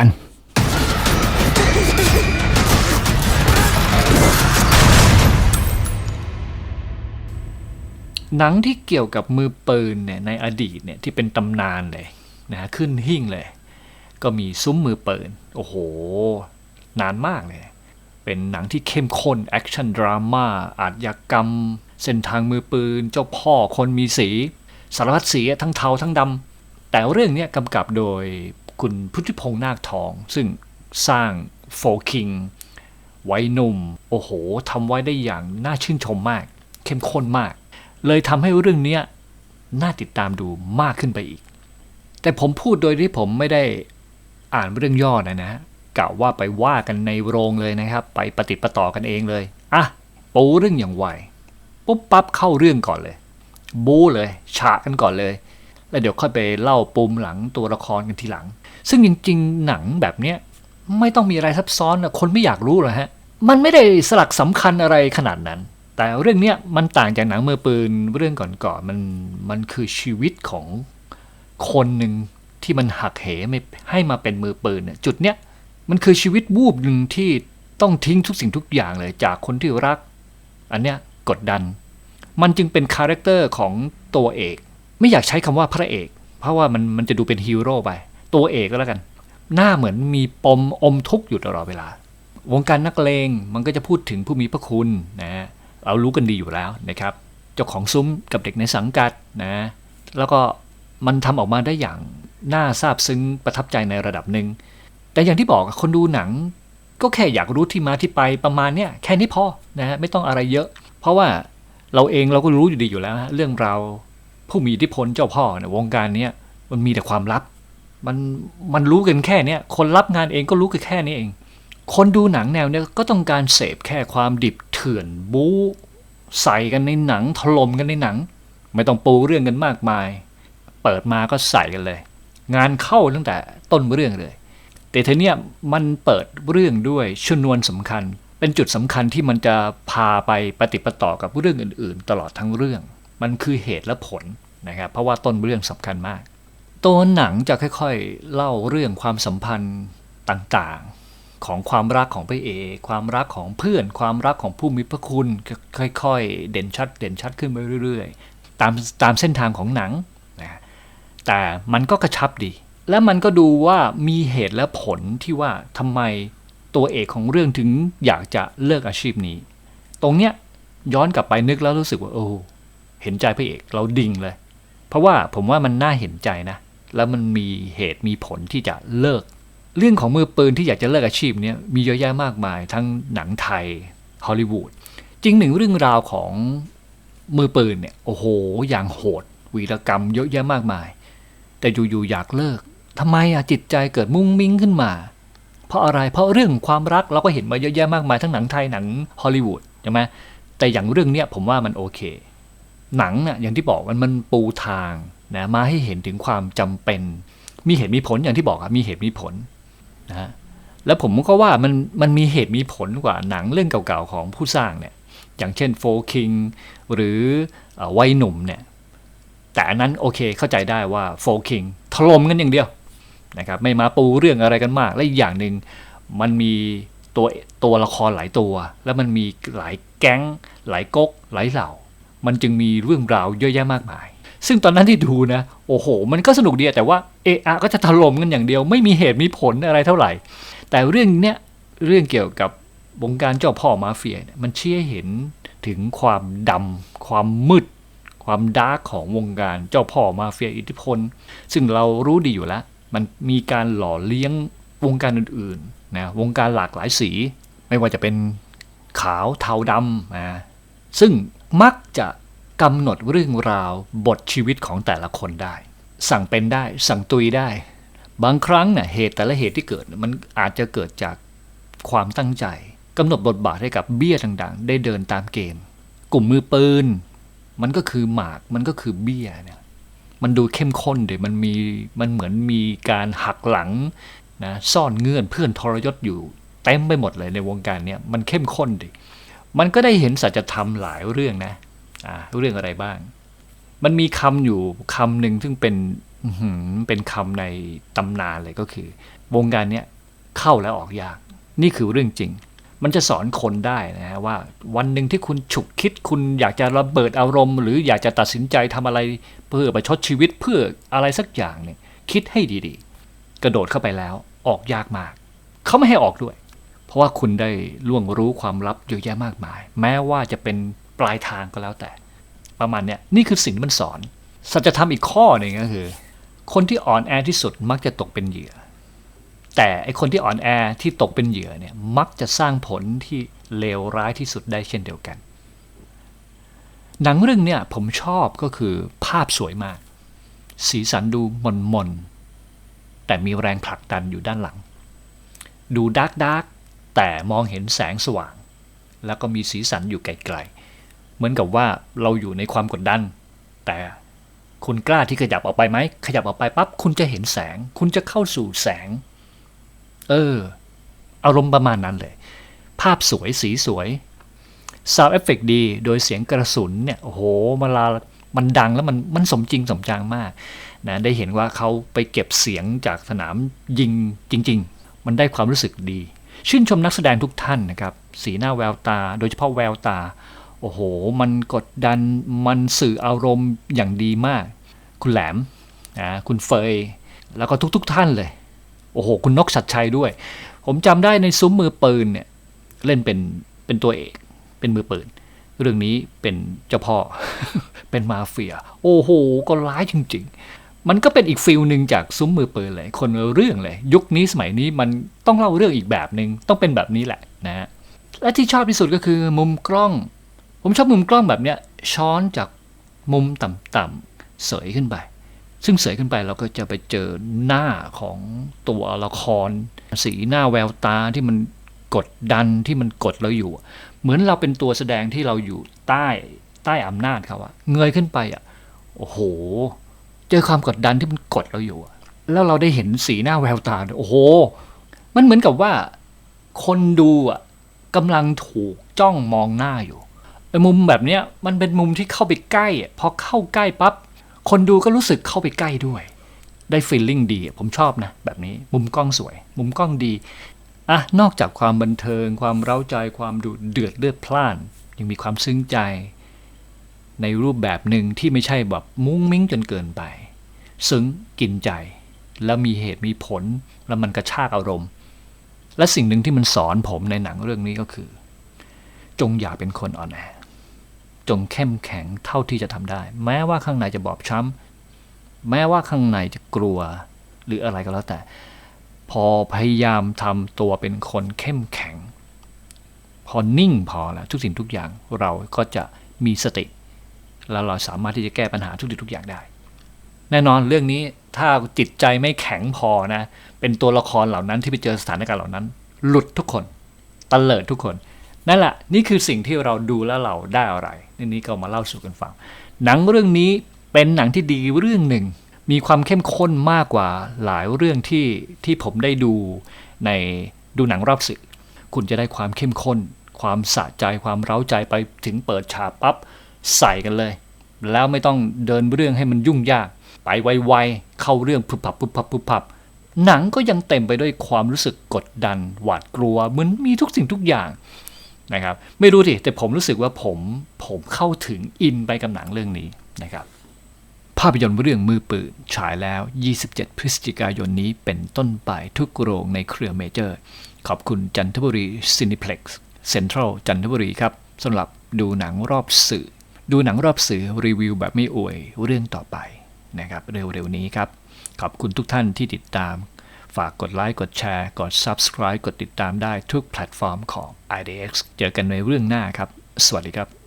ัน หนังที่เกี่ยวกับมือปืนเนี่ยในอดีตเนี่ยที่เป็นตำนานเลยนะขึ้นหิ่งเลย ก็มีซุ้มมือปืน โอ้โห นานมากเลย เป็นหนังที่เข้มข้น แอคชั่นดราม่าอาชยากรรม เส้นทางมือปืน เจ้าพ่อคนมีสี สารพัดสีทั้งเทาทั้งดำแต่เรื่องนี้กำกับโดย คุณพุทธิพงษ์นาคทอง ซึ่งสร้างโฟคิงไว้นุ่ม โอ้โหทำไว้ได้อย่างน่าชื่นชมมาก เข้มข้นมาก เลยทำให้เรื่องนี้น่าติดตามดูมากขึ้นไปอีก แต่ผมพูดโดยที่ผมไม่ได้อ่านเรื่องย่อนะนะกะว่าไปว่ากันในโรงเลยนะครับ ไปปฏิประต่อกันเองเลยอะปูเรื่องอย่างไวปุ๊บปั๊บเข้าเรื่องก่อนเลย บู๊เลยฉากกันก่อนเลย แล้วเดี๋ยวค่อยไปเล่าปุ่มหลังตัวละครกันทีหลัง ซึ่งจริง ๆ หนังแบบเนี้ยไม่ต้องมีอะไรซับซ้อนนะคนไม่อยากรู้หรอกฮะ มันไม่ได้สลักสำคัญอะไรขนาดนั้น แต่เรื่องเนี้ยมันต่างจากหนังมือปืนเรื่องก่อนๆมันมันคือชีวิตของคนหนึ่งที่มันหักเหไม่ให้มาเป็นมือปืนเนี่ยจุดเนี้ยมันคือชีวิตวูบหนึ่งที่ต้องทิ้งทุกสิ่งทุกอย่างเลยจากคนที่รัก อันเนี้ยกดดัน มันจึงเป็นคาแรคเตอร์ของตัวเอก ไม่อยากใช้คำว่าพระเอก เพราะว่ามันมันจะดูเป็นฮีโร่ไป ตัวเอกก็แล้วกัน หน้าเหมือนมีปมอมทุกข์อยู่ตลอดเวลา วงการนักเลงมันก็จะพูดถึงผู้มีพระคุณนะเรารู้กันดีอยู่แล้วนะครับ เจ้าของซุ้มกับเด็กในสังกัดนะแล้วก็มันทำออกมาได้อย่างน่าซาบซึ้งประทับใจในระดับหนึ่งแต่อย่างที่บอกคนดูหนังก็แค่อยากรู้ที่มาที่ไปประมาณเนี้ยแค่นี้พอนะฮะไม่ต้องอะไรเยอะ เพราะว่าเราเองเราก็รู้อยู่ดีอยู่แล้วฮะเรื่องเราผู้มีอิทธิพลเจ้าพ่อเนี่ยวงการเนี้ยมันมีแต่ความลับ มันมันรู้กันแค่เนี้ยคนรับงานเองก็รู้กันแค่นี้เอง คนดูหนังแนวเนี้ยก็ต้องการเสพแค่ความดิบเถื่อนบู๊ใส่กันในหนังถล่มกันในหนัง ไม่ต้องปูเรื่องกันมากมาย เปิดมาก็ใส่กันเลย งานเข้าตั้งแต่ต้นเรื่องเลย แต่ทีเนี้ยมันเปิดเรื่องด้วยชนวนสำคัญ เป็นจุดสำคัญที่มันจะพาไปปฏิปต่อกับเรื่องอื่น ๆ ตลอดทั้งเรื่อง มันคือเหตุและผลนะครับเพราะว่าต้นเรื่องสำคัญมาก ตัวหนังจะค่อยๆเล่าเรื่องความสัมพันธ์ต่างๆ ของความรักของพระเอก ความรักของเพื่อน ความรักของผู้มีพระคุณค่อยๆ เด่นชัด เด่นชัดขึ้นไปเรื่อยๆ ตามตามเส้นทางของหนังนะแต่มันก็กระชับดี และมันก็ดูว่ามีเหตุและผลที่ว่าทำไมตัวเอกของเรื่องถึงอยากจะเลิกอาชีพนี้ ตรงเนี้ยย้อนกลับไปนึกแล้วรู้สึกว่าโอ้เห็นใจพระเอกเราดิ่งเลย เพราะว่าผมว่ามันน่าเห็นใจนะ แล้วมันมีเหตุมีผลที่จะเลิก เรื่องของมือปืนที่อยากจะเลิกอาชีพเนี้ยมีเยอะแยะมากมาย ทั้งหนังไทยฮอลลีวูดจริงหนึ่งเรื่องราวของมือปืนเนี่ยโอ้โห อย่างโหด วีรกรรมเยอะแยะมากมาย แต่อยู่ๆอยากเลิกทำไมอะจิตใจเกิดมุ้งมิ้งขึ้นมา เพราะอะไรเพราะเรื่องความรักเราก็เห็นมาเยอะแยะมากมายทั้งหนังไทยหนังฮอลลีวูดใช่ไหมแต่อย่างเรื่องเนี้ยผมว่ามันโอเค หนังน่ะอย่างที่บอกมันมันปูทาง นะมาให้เห็นถึงความจำเป็น มีเหตุมีผลอย่างที่บอกอะมีเหตุมีผลนะฮะแล้วผมก็ว่ามันมันมีเหตุมีผลกว่าหนังเรื่องเก่าๆของผู้สร้างเนี่ยอย่างเช่นโฟคิงหรืออวัยหนุ่มเนี่ยแต่อันนั้นโอเคเข้าใจได้ว่าโฟคิงถล่มกันอย่างเดียวนะครับไม่มาปูเรื่องอะไรกันมาก และอีกอย่างหนึ่งมันมีตัวตัวละครหลายตัว แล้วมันมีหลายแก๊ง หลายก๊กหลายเหล่า มันจึงมีเรื่องราวเยอะแยะมากมาย ซึ่งตอนนั้นที่ดูนะ โอ้โห มันก็สนุกดีแต่ว่าเอะอะก็จะถล่มกันอย่างเดียว ไม่มีเหตุมีผลอะไรเท่าไหร่ แต่เรื่องเนี้ยเรื่องเกี่ยวกับวงการเจ้าพ่อมาเฟียเนี่ยมันเชี้ให้เห็นถึงความดำความมืด ความดาร์กของวงการเจ้าพ่อมาเฟียอิทธิพล ซึ่งเรารู้ดีอยู่แล้ว มันมีการหล่อเลี้ยงวงการอื่นๆนะวงการหลากหลายสี ไม่ว่าจะเป็นขาวเทาดำนะซึ่งมักจะ กำหนดเรื่องราวบทชีวิตของแต่ละคนได้ สั่งเป็นได้สั่งตุยได้ บางครั้งเนี่ยเหตุแต่ละเหตุที่เกิดมันอาจจะเกิดจากความตั้งใจกำหนดบทบาทให้กับเบี้ยต่างๆ ได้เดินตามเกมกลุ่มมือปืน มันก็คือหมากมันก็คือเบี้ยเนี่ยมันดูเข้มข้นเดี๋ยมันมีมันเหมือนมีการหักหลังนะซ่อนเงื่อนเพื่อนทรยศอยู่เต็มไปหมดเลยในวงการเนี่ยมันเข้มข้นดิมันก็ได้เห็นสัจธรรมหลายเรื่องนะ เรื่องอะไรบ้าง มันมีคำอยู่คำหนึ่งซึ่งเป็นเป็นคำในตำนานเลยก็คือ วงการเนี้ยเข้าแล้วออกยาก นี่คือเรื่องจริง มันจะสอนคนได้นะฮะว่าวันหนึ่งที่คุณฉุกคิดคุณอยากจะระเบิดอารมณ์ หรืออยากจะตัดสินใจทำอะไรเพื่อไปชดชีวิตเพื่ออะไรสักอย่างเนี่ยคิดให้ดีๆ กระโดดเข้าไปแล้วออกยากมาก เขาไม่ให้ออกด้วย เพราะว่าคุณได้ล่วงรู้ความลับเยอะแยะมากมาย แม้ว่าจะเป็น ปลายทางก็แล้วแต่ ประมาณเนี้ยนี่คือสิ่งที่มันสอน สัจธรรมอีกข้อหนึ่งก็คือ คนที่อ่อนแอที่สุดมักจะตกเป็นเหยื่อ แต่ไอคนที่อ่อนแอที่ตกเป็นเหยื่อเนี่ยมักจะสร้างผลที่เลวร้ายที่สุดได้เช่นเดียวกัน หนังเรื่องเนี่ยผมชอบก็คือภาพสวยมาก สีสันดูมนมนแต่มีแรงผลักดันอยู่ด้านหลัง ดูดาร์กดาร์กแต่มองเห็นแสงสว่าง แล้วก็มีสีสันอยู่ไกล เหมือนกับว่าเราอยู่ในความกดดัน แต่คุณกล้าที่ขยับออกไปไหม ขยับออกไปปั๊บคุณจะเห็นแสง คุณจะเข้าสู่แสง เออ อารมณ์ประมาณนั้นเลย ภาพสวยสีสวยซาวเอฟเฟกดี โดยเสียงกระสุนเนี่ยโอ้โหเวลามันดังแล้วมันมันสมจริงสมจังมากนะได้เห็นว่าเขาไปเก็บเสียงจากสนามยิงจริง ๆ มันได้ความรู้สึกดี ชื่นชมนักแสดงทุกท่านนะครับ สีหน้าแววตา โดยเฉพาะแววตา โอ้โห มันกดดันมันสื่ออารมณ์อย่างดีมาก คุณแหลมนะคุณเฟย แล้วก็ทุกๆทท่านเลย โอ้โห คุณนกชัดชัยด้วย ผมจำได้ในซุ้มมือปืนเนี่ย เล่นเป็นเป็นตัวเอก เป็นมือปืน เรื่องนี้เป็นเจ้าพ่อ เป็นมาเฟีย โอ้โห ก็ร้ายจริง ๆ มันก็เป็นอีกฟิลหนึ่งจากซุ้มมือปืนเลย คนเรื่องเลย ยุคนี้สมัยนี้มันต้องเล่าเรื่องอีกแบบหนึ่งต้องเป็นแบบนี้แหละนะฮะและที่ชอบที่สุดก็คือมุมกล้อง ผมชอบมุมกล้องแบบเนี้ยช้อนจากมุมต่ำๆเสยขึ้นไป ซึ่งเสยขึ้นไปเราก็จะไปเจอหน้าของตัวละคร สีหน้าแววตาที่มันกดดันที่มันกดเราอยู่ เหมือนเราเป็นตัวแสดงที่เราอยู่ใต้ใต้อำนาจเขาอะเงยขึ้นไปอะโอ้โห เจอความกดดันที่มันกดเราอยู่แล้วเราได้เห็นสีหน้าแววตาโอ้โห มันเหมือนกับว่า คนดูอะกำลังถูกจ้องมองหน้าอยู่ มุมแบบเนี้ยมันเป็นมุมที่เข้าไปใกล้พอเข้าใกล้ปั๊บคนดูก็รู้สึกเข้าไปใกล้ด้วย ได้ฟีลลิ่งดี ผมชอบนะ แบบนี้มุมกล้องสวย มุมกล้องดีอะนอกจากความบันเทิง ความเร้าใจความดุเดือดเลือดพล่าน ยังมีความซึ้งใจ ในรูปแบบหนึ่งที่ไม่ใช่แบบมุ้งมิ้งจนเกินไป ซึ้งกินใจ แล้วมีเหตุมีผล แล้วมันกระชากอารมณ์ และสิ่งหนึ่งที่มันสอนผมในหนังเรื่องนี้ก็คือ จงอย่าเป็นคนอ่อนแอ จงเข้มแข็งเท่าที่จะทำได้ แม้ว่าข้างในจะบอบช้ำแม้ว่าข้างในจะกลัวหรืออะไรก็แล้วแต่ พอพยายามทำตัวเป็นคนเข้มแข็ง พอนิ่งพอแล้วทุกสิ่งทุกอย่างเราก็จะมีสติ แล้วเราสามารถที่จะแก้ปัญหาทุกสิ่งทุกอย่างได้ แน่นอนเรื่องนี้ถ้าจิตใจไม่แข็งพอนะ เป็นตัวละครเหล่านั้นที่ไปเจอสถานการณ์เหล่านั้น หลุดทุกคนตะเลิดทุกคน นั่นแหละนี่คือสิ่งที่เราดูแล้วเราได้อะไรนี่นี้ก็มาเล่าสู่กันฟัง หนังเรื่องนี้เป็นหนังที่ดีเรื่องหนึ่ง มีความเข้มข้นมากกว่าหลายเรื่องที่ที่ผมได้ดูในดูหนังรอบสื่อคุณจะได้ความเข้มข้น ความสะใจความเร้าใจไปถึงเปิดฉากปั๊บใส่กันเลย แล้วไม่ต้องเดินเรื่องให้มันยุ่งยาก ไปไวๆเข้าเรื่องพุบพับพุบพับพุบพับหนังก็ยังเต็มไปด้วยความรู้สึกกดดัน หวาดกลัวเหมือนมีทุกสิ่งทุกอย่าง นะครับไม่รู้สิแต่ผมรู้สึกว่าผมผมเข้าถึงอินไปกับหนังเรื่องนี้นะครับภาพยนตร์เรื่องมือปืนฉายแล้ว 27 พฤศจิกายนนี้เป็นต้นไปทุกโรงในเครือเมเจอร์ ขอบคุณจันทบุรีซินิเพล็กซ์เซ็นทรัลจันทบุรีครับสำหรับดูหนังรอบสื่อ ดูหนังรอบสื่อรีวิวแบบไม่อวยเรื่องต่อไปนะครับเร็วๆนี้ครับ ขอบคุณทุกท่านที่ติดตาม ฝากกดไลค์กดแชร์กด Subscribe กดติดตามได้ทุกแพลตฟอร์มของ IDX เจอกันในเรื่องหน้าครับ สวัสดีครับ